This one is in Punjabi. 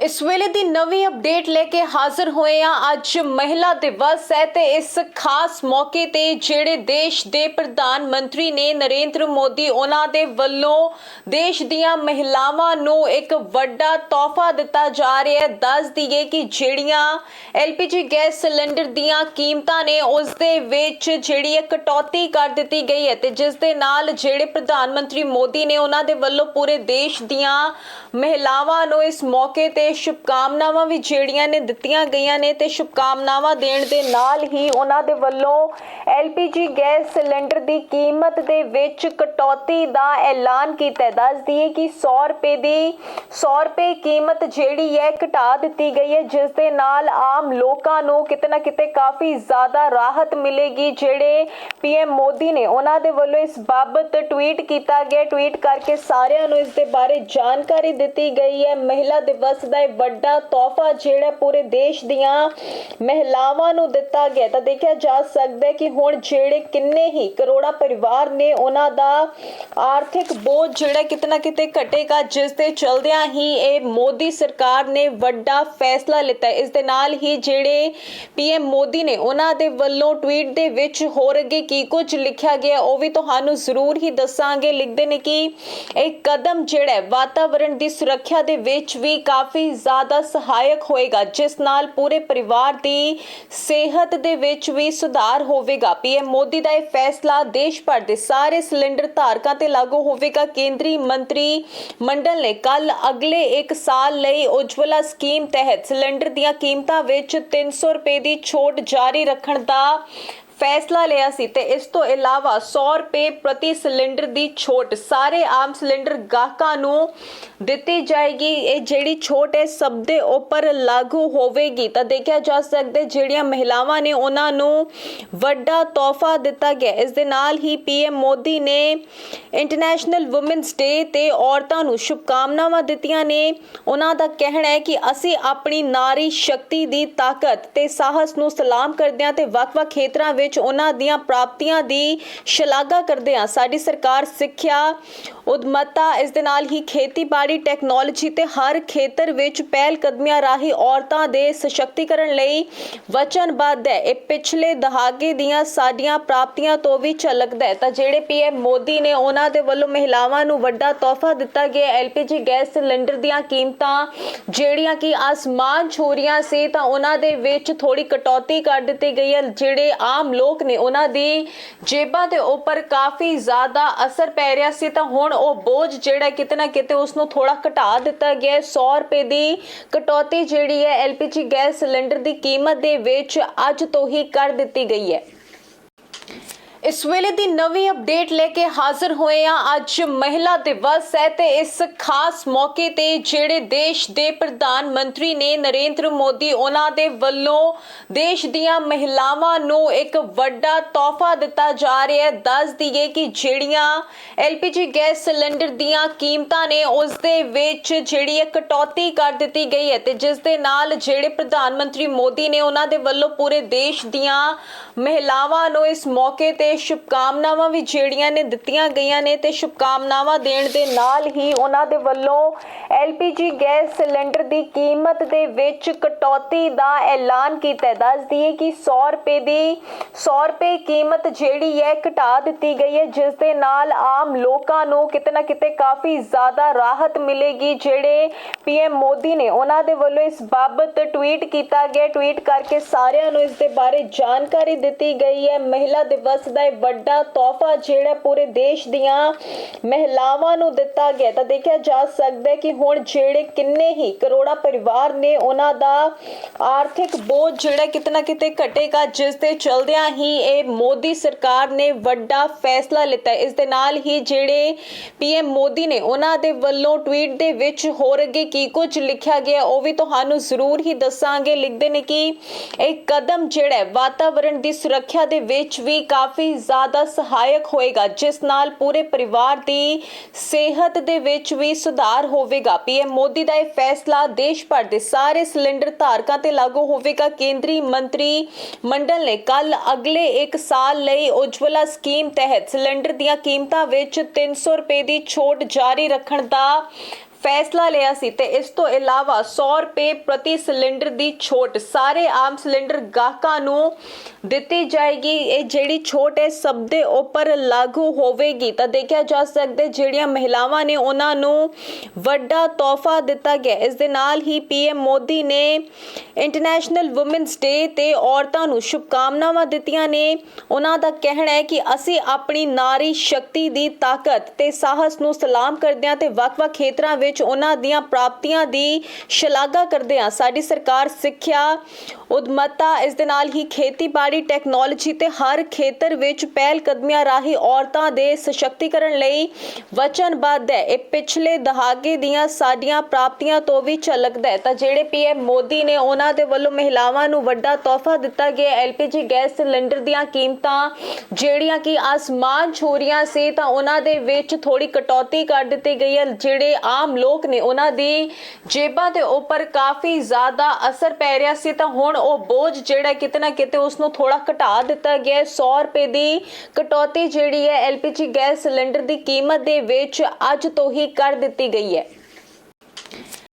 ਇਸ ਵੇਲੇ ਦੀ ਨਵੀਂ ਅਪਡੇਟ ਲੈ ਕੇ ਹਾਜ਼ਰ ਹੋਏ ਆ ਅੱਜ ਮਹਿਲਾ ਦਿਵਸ ਹੈ ਤੇ ਇਸ ਖਾਸ ਮੌਕੇ ਤੇ ਜਿਹੜੇ ਦੇਸ਼ ਦੇ ਪ੍ਰਧਾਨ ਮੰਤਰੀ ਨੇ ਨਰਿੰਦਰ ਮੋਦੀ, ਉਹਨਾਂ ਦੇ ਵੱਲੋਂ ਦੇਸ਼ ਦੀਆਂ ਮਹਿਲਾਵਾਂ ਨੂੰ ਇੱਕ ਵੱਡਾ ਤੋਹਫਾ ਦਿੱਤਾ ਜਾ ਰਿਹਾ ਹੈ। ਦੱਸ ਦਈਏ ਕਿ ਜਿਹੜੀਆਂ LPG ਗੈਸ ਸਿਲੰਡਰ ਦੀਆਂ ਕੀਮਤਾਂ ਨੇ, ਉਸ ਦੇ ਵਿੱਚ ਜਿਹੜੀ ਹੈ ਕਟੌਤੀ ਕਰ ਦਿੱਤੀ ਗਈ ਹੈ ਤੇ ਜਿਸ ਦੇ ਨਾਲ ਜਿਹੜੇ ਪ੍ਰਧਾਨ ਮੰਤਰੀ ਮੋਦੀ ਨੇ, ਉਹਨਾਂ ਦੇ ਵੱਲੋਂ ਪੂਰੇ ਦੇਸ਼ ਦੀਆਂ ਮਹਿਲਾਵਾਂ ਨੂੰ ਇਸ ਮੌਕੇ ਤੇ ਸ਼ੁਭਕਾਮਨਾਵਾਂ ਵੀ ਜਿਹੜੀਆਂ ਨੇ ਦਿੱਤੀਆਂ ਗਈਆਂ ਨੇ ਤੇ ਸ਼ੁਭਕਾਮਨਾਵਾਂ ਦੇਣ ਦੇ ਨਾਲ ਹੀ ਉਹਨਾਂ ਦੇ ਵੱਲੋਂ LPG ਗੈਸ ਸਿਲੰਡਰ ਦੀ ਕੀਮਤ ਦੇ ਵਿੱਚ ਕਟੌਤੀ ਦਾ ਐਲਾਨ ਕੀਤਾ ਹੈ। ਦੱਸ ਦਈਏ ਕਿ 100 ਰੁਪਏ ਦੀ 100 ਰੁਪਏ ਕੀਮਤ ਜਿਹੜੀ ਹੈ, ਘਟਾ ਦਿੱਤੀ ਗਈ ਹੈ। ਜਿਸ ਦੇ ਨਾਲ ਆਮ ਲੋਕਾਂ ਨੂੰ ਕਿਤੇ ਨਾ ਕਿਤੇ ਕਾਫੀ ਜ਼ਿਆਦਾ ਰਾਹਤ ਮਿਲੇਗੀ। ਜਿਹੜੇ ਪੀਐਮ ਮੋਦੀ ਨੇ ਉਹਨਾਂ ਦੇ ਵੱਲੋਂ ਇਸ ਬਾਬਤ ਟਵੀਟ ਕੀਤਾ ਗਿਆ। ਟਵੀਟ ਕਰਕੇ ਸਾਰਿਆਂ ਨੂੰ ਇਸ ਦੇ ਬਾਰੇ ਜਾਣਕਾਰੀ ਦਿੱਤੀ ਗਈ ਹੈ। ਮਹਿਲਾ ਦਿਵਸ ਦਾ ਇਹ ਵੱਡਾ ਤੋਹਫਾ ਜਿਹੜਾ ਪੂਰੇ ਦੇਸ਼ ਦੀਆਂ ਮਹਿਲਾਵਾਂ ਨੂੰ ਦਿੱਤਾ ਗਿਆ ਤਾਂ ਦੇਖਿਆ ਜਾ ਸਕਦਾ ਹੈ ਕਿ ਹੁਣ ਜਿਹੜੇ ਕਿੰਨੇ ਹੀ ਕਰੋੜਾ ਪਰਿਵਾਰ ਨੇ ਉਹਨਾਂ ਦਾ ਆਰਥਿਕ ਬੋਝ ਜਿਹੜਾ ਕਿਤਨਾ ਕਿਤੇ ਘਟੇਗਾ, ਜਿਸ ਦੇ ਚਲਦਿਆਂ ਹੀ ਇਹ ਮੋਦੀ ਸਰਕਾਰ ਨੇ ਵੱਡਾ ਫੈਸਲਾ ਲਿੱਤਾ ਇਸ ਦੇ ਨਾਲ ਹੀ ਜਿਹੜੇ ਪੀਐਮ ਮੋਦੀ ਨੇ ਉਹਨਾਂ ਦੇ ਵੱਲੋਂ ਟਵੀਟ ਦੇ ਵਿੱਚ ਹੋਰ ਅੱਗੇ ਕੀ ਕੁਝ ਲਿਖਿਆ ਗਿਆ, ਉਹ ਵੀ ਤੁਹਾਨੂੰ ਜ਼ਰੂਰ ਹੀ ਦੱਸਾਂਗੇ। ਲਿਖਦੇ ਨੇ ਕਿ ਇਹ ਕਦਮ ਜਿਹੜਾ ਹੈ, ਵਾਤਾਵਰਣ ਦੀ ਸੁਰੱਖਿਆ ਦੇ ਵਿੱਚ ਵੀ ਕਾਫੀ ਜ਼ਿਆਦਾ ਸਹਾਇਕ ਹੋਏਗਾ, ਜਿਸ ਨਾਲ ਪੂਰੇ ਪਰਿਵਾਰ ਦੀ ਸਿਹਤ ਦੇ ਵਿੱਚ ਵੀ ਸੁਧਾਰ ਹੋਵੇਗਾ। ਪੀਐਮ ਮੋਦੀ ਦਾ ਇਹ ਫੈਸਲਾ ਦੇਸ਼ ਭਰ ਦੇ ਸਾਰੇ ਸਿਲੰਡਰ ਧਾਰਕਾਂ ਤੇ ਲਾਗੂ ਹੋਵੇਗਾ। ਕੇਂਦਰੀ ਮੰਤਰੀ ਮੰਡਲ ਨੇ ਕੱਲ ਅਗਲੇ 1 ਸਾਲ ਲਈ ਉਜਵਲਾ ਸਕੀਮ ਤਹਿਤ ਸਿਲੰਡਰ ਦੀਆਂ ਕੀਮਤਾਂ ਵਿੱਚ 300 ਰੁਪਏ ਦੀ ਛੋਟ ਜਾਰੀ ਰੱਖਣ ਦਾ ਫੈਸਲਾ ਲਿਆ ਸੀ ਤੇ ਇਸ ਤੋਂ ਇਲਾਵਾ 100 ਰੁਪਏ ਪ੍ਰਤੀ ਸਿਲੰਡਰ ਦੀ ਛੋਟ, ਸਾਰੇ ਆਮ ਸਿਲੰਡਰ ਗਾਹਕਾਂ ਨੂੰ ਦਿੱਤੀ ਜਾਏਗੀ। ਇਹ ਜਿਹੜੀ ਛੋਟ ਹੈ, ਸਭ ਦੇ ਉੱਪਰ ਲਾਗੂ ਹੋਵੇਗੀ। ਤਾਂ ਦੇਖਿਆ ਜਾ ਸਕਦਾ ਜਿਹੜੀਆਂ ਮਹਿਲਾਵਾਂ ਨੇ ਉਹਨਾਂ ਨੂੰ ਵੱਡਾ ਤੋਹਫਾ ਦਿੱਤਾ ਗਿਆ। ਇਸ ਦੇ ਨਾਲ ਹੀ ਪੀਐਮ ਮੋਦੀ ਨੇ ਇੰਟਰਨੈਸ਼ਨਲ ਔਮਨਸ ਡੇ ਤੇ ਔਰਤਾਂ ਨੂੰ ਸ਼ੁਭਕਾਮਨਾਵਾਂ ਦਿੱਤੀਆਂ ਨੇ। ਉਹਨਾਂ ਦਾ ਕਹਿਣਾ ਹੈ ਕਿ ਅਸੀਂ ਆਪਣੀ ਨਾਰੀ ਸ਼ਕਤੀ ਦੀ ਤਾਕਤ ਤੇ ਸਾਹਸ ਨੂੰ ਸਲਾਮ ਕਰਦੇ ਹਾਂ ਤੇ ਵੱਖ-ਵੱਖ ਖੇਤਰਾਂ ਵਿੱਚ ਉਹਨਾਂ ਦੀਆਂ ਪ੍ਰਾਪਤੀਆਂ ਦੀ ਸ਼ਲਾਘਾ ਕਰਦੇ ਹਾਂ। ਸਾਡੀ ਸਰਕਾਰ ਸਿੱਖਿਆ, ਉਦਮਤਾ, ਇਸ ਦੇ ਨਾਲ ਹੀ ਖੇਤੀਬਾੜੀ ਟੈਕਨੋਲੋਜੀ ਤੇ ਹਰ ਖੇਤਰ ਵਿੱਚ ਪਹਿਲ ਕਦਮੀਆਂ ਰਾਹੀਂ ਔਰਤਾਂ ਦੇ ਸਸ਼ਕਤੀਕਰਨ ਲਈ ਵਚਨਬੱਧ ਹੈ। ਇਹ ਪਿਛਲੇ ਦਹਾਕੇ ਦੀਆਂ ਸਾਡੀਆਂ ਪ੍ਰਾਪਤੀਆਂ ਤੋਂ ਵੀ ਝਲਕਦਾ ਹੈ। ਤਾਂ ਜਿਹੜੇ ਪੀਐਮ ਮੋਦੀ ਨੇ ਉਹਨਾਂ ਦੇ ਵੱਲੋਂ ਮਹਿਲਾਵਾਂ ਨੂੰ ਵੱਡਾ ਤੋਹਫਾ ਦਿੱਤਾ ਗਿਆ ਐਲਪੀਜੀ ਗੈਸ ਸਿਲੰਡਰ ਦੀਆਂ ਕੀਮਤਾਂ ਜਿਹੜੀਆਂ ਕਿ ਆਸਮਾਨ ਛੂ ਰਹੀਆਂ ਸੀ, ਤਾਂ ਉਹਨਾਂ ਦੇ ਵਿੱਚ ਥੋੜੀ ਕਟੌਤੀ ਕਰ ਦਿੱਤੀ ਗਈ ਹੈ, ਜਿਹੜੇ ਆਮ ਲੋਕ ਨੇ ਉਹਨਾਂ ਦੀ ਜੇਬਾਂ ਦੇ ਉੱਪਰ ਕਾਫੀ ਜ਼ਿਆਦਾ ਅਸਰ ਪੈ ਰਿਹਾ ਸੀ, ਤਾਂ ਹੁਣ ਉਹ ਬੋਝ ਜਿਹੜਾ ਕਿਤੇ ਨਾ ਕਿਤੇ ਉਸ ਨੂੰ ਥੋੜਾ ਘਟਾ ਦਿੱਤਾ ਗਿਆ ਹੈ। 100 ਰੁਪਏ ਦੀ ਕਟੌਤੀ ਜਿਹੜੀ ਹੈ, ਐਲਪੀਜੀ ਗੈਸ ਸਿਲੰਡਰ ਦੀ ਕੀਮਤ ਦੇ ਵਿੱਚ ਅੱਜ ਤੋਂ ਹੀ ਕਰ ਦਿੱਤੀ ਗਈ ਹੈ। ਇਸ ਵੇਲੇ ਦੀ ਨਵੀਂ ਅਪਡੇਟ ਲੈ ਕੇ ਹਾਜ਼ਰ ਹੋਏ ਆ ਅੱਜ ਮਹਿਲਾ ਦਿਵਸ ਹੈ ਤੇ ਇਸ ਖਾਸ ਮੌਕੇ ਤੇ ਜਿਹੜੇ ਦੇਸ਼ ਦੇ ਪ੍ਰਧਾਨ ਮੰਤਰੀ ਨੇ ਨਰਿੰਦਰ ਮੋਦੀ, ਉਹਨਾਂ ਦੇ ਵੱਲੋਂ ਦੇਸ਼ ਦੀਆਂ ਮਹਿਲਾਵਾਂ ਨੂੰ ਇੱਕ ਵੱਡਾ ਤੋਹਫਾ ਦਿੱਤਾ ਜਾ ਰਿਹਾ ਹੈ। ਦੱਸ ਦਈਏ ਕਿ ਜਿਹੜੀਆਂ LPG ਗੈਸ ਸਿਲੰਡਰ ਦੀਆਂ ਕੀਮਤਾਂ ਨੇ, ਉਸ ਦੇ ਵਿੱਚ ਜਿਹੜੀ ਹੈ ਕਟੌਤੀ ਕਰ ਦਿੱਤੀ ਗਈ ਹੈ ਤੇ ਜਿਸ ਦੇ ਨਾਲ ਜਿਹੜੇ ਪ੍ਰਧਾਨ ਮੰਤਰੀ ਮੋਦੀ ਨੇ, ਉਹਨਾਂ ਦੇ ਵੱਲੋਂ ਪੂਰੇ ਦੇਸ਼ ਦੀਆਂ ਮਹਿਲਾਵਾਂ ਨੂੰ ਇਸ ਮੌਕੇ ਤੇ ਸ਼ੁਭਕਾਮਨਾਵਾਂ ਵੀ ਜਿਹੜੀਆਂ ਨੇ ਦਿੱਤੀਆਂ ਗਈਆਂ ਨੇ ਤੇ ਸ਼ੁਭਕਾਮਨਾਵਾਂ ਦੇਣ ਦੇ ਨਾਲ ਹੀ ਉਹਨਾਂ ਦੇ ਵੱਲੋਂ LPG ਗੈਸ ਸਿਲੰਡਰ ਦੀ ਕੀਮਤ ਦੇ ਵਿੱਚ ਕਟੌਤੀ ਦਾ ਐਲਾਨ ਕੀਤਾ ਹੈ। ਦੱਸ ਦਈਏ ਕਿ 100 ਰੁਪਏ ਦੀ 100 ਰੁਪਏ ਕੀਮਤ ਜਿਹੜੀ ਹੈ, ਘਟਾ ਦਿੱਤੀ ਗਈ ਹੈ। ਜਿਸ ਦੇ ਨਾਲ ਆਮ ਲੋਕਾਂ ਨੂੰ ਕਿਤੇ ਨਾ ਕਿਤੇ ਕਾਫੀ ਜ਼ਿਆਦਾ ਰਾਹਤ ਮਿਲੇਗੀ। ਜਿਹੜੇ ਪੀਐਮ ਮੋਦੀ ਨੇ ਉਹਨਾਂ ਦੇ ਵੱਲੋਂ ਇਸ ਬਾਬਤ ਟਵੀਟ ਕੀਤਾ ਗਿਆ। ਟਵੀਟ ਕਰਕੇ ਸਾਰਿਆਂ ਨੂੰ ਇਸ ਦੇ ਬਾਰੇ ਜਾਣਕਾਰੀ ਦਿੱਤੀ ਗਈ ਹੈ। ਮਹਿਲਾ ਦਿਵਸ ਦਾ ਇਹ ਵੱਡਾ ਤੋਹਫਾ ਜਿਹੜਾ ਪੂਰੇ ਦੇਸ਼ ਦੀਆਂ ਮਹਿਲਾਵਾਂ ਨੂੰ ਦਿੱਤਾ ਗਿਆ ਤਾਂ ਦੇਖਿਆ ਜਾ ਸਕਦਾ ਹੈ ਕਿ ਹੁਣ ਜਿਹੜੇ ਕਿੰਨੇ ਹੀ ਕਰੋੜਾ ਪਰਿਵਾਰ ਨੇ ਉਹਨਾਂ ਦਾ ਆਰਥਿਕ ਬੋਝ ਜਿਹੜਾ ਕਿਤਨਾ ਕਿਤੇ ਘਟੇਗਾ, ਜਿਸ ਦੇ ਚਲਦਿਆਂ ਹੀ ਇਹ ਮੋਦੀ ਸਰਕਾਰ ਨੇ ਵੱਡਾ ਫੈਸਲਾ ਲਿੱਤਾ ਇਸ ਦੇ ਨਾਲ ਹੀ ਜਿਹੜੇ ਪੀਐਮ ਮੋਦੀ ਨੇ ਉਹਨਾਂ ਦੇ ਵੱਲੋਂ ਟਵੀਟ ਦੇ ਵਿੱਚ ਹੋਰ ਅੱਗੇ ਕੀ ਕੁਝ ਲਿਖਿਆ ਗਿਆ ਉਹ ਵੀ ਤੁਹਾਨੂੰ ਜ਼ਰੂਰ ਹੀ ਦੱਸਾਂਗੇ। ਲਿਖਦੇ ਨੇ ਕਿ ਇਹ ਕਦਮ ਜਿਹੜਾ ਹੈ, ਵਾਤਾਵਰਣ ਦੀ ਸੁਰੱਖਿਆ ਦੇ ਵਿੱਚ ਵੀ ਕਾਫੀ ਜ਼ਿਆਦਾ ਸਹਾਇਕ ਹੋਏਗਾ, ਜਿਸ ਨਾਲ ਪੂਰੇ ਪਰਿਵਾਰ ਦੀ ਸਿਹਤ ਦੇ ਵਿੱਚ ਵੀ ਸੁਧਾਰ ਹੋਵੇਗਾ। ਪੀਐਮ ਮੋਦੀ ਦਾ ਇਹ ਫੈਸਲਾ ਦੇਸ਼ ਭਰ ਦੇ ਸਾਰੇ ਸਿਲੰਡਰ ਧਾਰਕਾਂ ਤੇ ਲਾਗੂ ਹੋਵੇਗਾ। ਕੇਂਦਰੀ ਮੰਤਰੀ ਮੰਡਲ ਨੇ ਕੱਲ ਅਗਲੇ 1 ਸਾਲ ਲਈ ਉਜਵਲਾ ਸਕੀਮ ਤਹਿਤ ਸਿਲੰਡਰ ਦੀਆਂ ਕੀਮਤਾਂ ਵਿੱਚ 300 ਰੁਪਏ ਦੀ ਛੋਟ ਜਾਰੀ ਰੱਖਣ ਦਾ ਫੈਸਲਾ ਲਿਆ ਸੀ ਤੇ ਇਸ ਤੋਂ ਇਲਾਵਾ 100 ਰੁਪਏ ਪ੍ਰਤੀ ਸਿਲੰਡਰ ਦੀ ਛੋਟ, ਸਾਰੇ ਆਮ ਸਿਲੰਡਰ ਗਾਹਕਾਂ ਨੂੰ ਦਿੱਤੀ ਜਾਏਗੀ। ਇਹ ਜਿਹੜੀ ਛੋਟ ਹੈ, ਸਭ ਦੇ ਉੱਪਰ ਲਾਗੂ ਹੋਵੇਗੀ। ਤਾਂ ਦੇਖਿਆ ਜਾ ਸਕਦਾ ਜਿਹੜੀਆਂ ਮਹਿਲਾਵਾਂ ਨੇ ਉਹਨਾਂ ਨੂੰ ਵੱਡਾ ਤੋਹਫਾ ਦਿੱਤਾ ਗਿਆ। ਇਸ ਦੇ ਨਾਲ ਹੀ ਪੀਐਮ ਮੋਦੀ ਨੇ ਇੰਟਰਨੈਸ਼ਨਲ ਔਮਨਸ ਡੇ ਤੇ ਔਰਤਾਂ ਨੂੰ ਸ਼ੁਭਕਾਮਨਾਵਾਂ ਦਿੱਤੀਆਂ ਨੇ। ਉਹਨਾਂ ਦਾ ਕਹਿਣਾ ਹੈ ਕਿ ਅਸੀਂ ਆਪਣੀ ਨਾਰੀ ਸ਼ਕਤੀ ਦੀ ਤਾਕਤ ਤੇ ਸਾਹਸ ਨੂੰ ਸਲਾਮ ਕਰਦੇ ਹਾਂ ਤੇ ਵੱਖ-ਵੱਖ ਖੇਤਰਾਂ ਵਿੱਚ ਉਹਨਾਂ ਦੀਆਂ ਪ੍ਰਾਪਤੀਆਂ ਦੀ ਸ਼ਲਾਘਾ ਕਰਦੇ ਹਾਂ। ਸਾਡੀ ਸਰਕਾਰ ਸਿੱਖਿਆ, ਉਦਮਤਾ, ਇਸ ਦੇ ਨਾਲ ਹੀ ਖੇਤੀਬਾੜੀ, ਟੈਕਨੋਲੋਜੀ ਤੇ ਹਰ ਖੇਤਰ ਵਿੱਚ ਪਹਿਲ ਕਦਮੀਆਂ ਰਾਹੀਂ ਔਰਤਾਂ ਦੇ ਸਸ਼ਕਤੀਕਰਨ ਲਈ ਵਚਨਬੱਧ ਹੈ। ਇਹ ਪਿਛਲੇ ਦਹਾਕੇ ਦੀਆਂ ਸਾਡੀਆਂ ਪ੍ਰਾਪਤੀਆਂ ਤੋਂ ਵੀ ਝਲਕਦਾ ਹੈ। ਤਾਂ ਜਿਹੜੇ ਪੀਐਮ ਮੋਦੀ ਨੇ ਉਹਨਾਂ ਦੇ ਵੱਲੋਂ ਮਹਿਲਾਵਾਂ ਨੂੰ ਵੱਡਾ ਤੋਹਫਾ ਦਿੱਤਾ ਗਿਆ ਐਲਪੀਜੀ ਗੈਸ ਸਿਲੰਡਰ ਦੀਆਂ ਕੀਮਤਾਂ ਜਿਹੜੀਆਂ ਕਿ ਆਸਮਾਨ ਛੂ ਸੀ, ਤਾਂ ਉਹਨਾਂ ਦੇ ਵਿੱਚ ਥੋੜੀ ਕਟੌਤੀ ਕਰ ਦਿੱਤੀ ਗਈ ਹੈ। ਜਿਹੜੇ ਆਮ ਲੋਕ ਨੇ ਉਹਨਾਂ ਦੀ ਜੇਬਾਂ ਦੇ ਉੱਪਰ ਕਾਫੀ ਜ਼ਿਆਦਾ ਅਸਰ ਪੈ ਰਿਹਾ ਸੀ, ਤਾਂ ਹੁਣ ਉਹ ਬੋਝ ਜਿਹੜਾ ਕਿਤੇ ਨਾ ਕਿਤੇ ਉਸ ਨੂੰ ਥੋੜਾ ਘਟਾ ਦਿੱਤਾ ਗਿਆ ਹੈ। 100 ਰੁਪਏ ਦੀ ਕਟੌਤੀ ਜਿਹੜੀ ਹੈ, ਐਲਪੀਜੀ ਗੈਸ ਸਿਲੰਡਰ ਦੀ ਕੀਮਤ ਦੇ ਵਿੱਚ ਅੱਜ ਤੋਂ ਹੀ ਕਰ ਦਿੱਤੀ ਗਈ ਹੈ।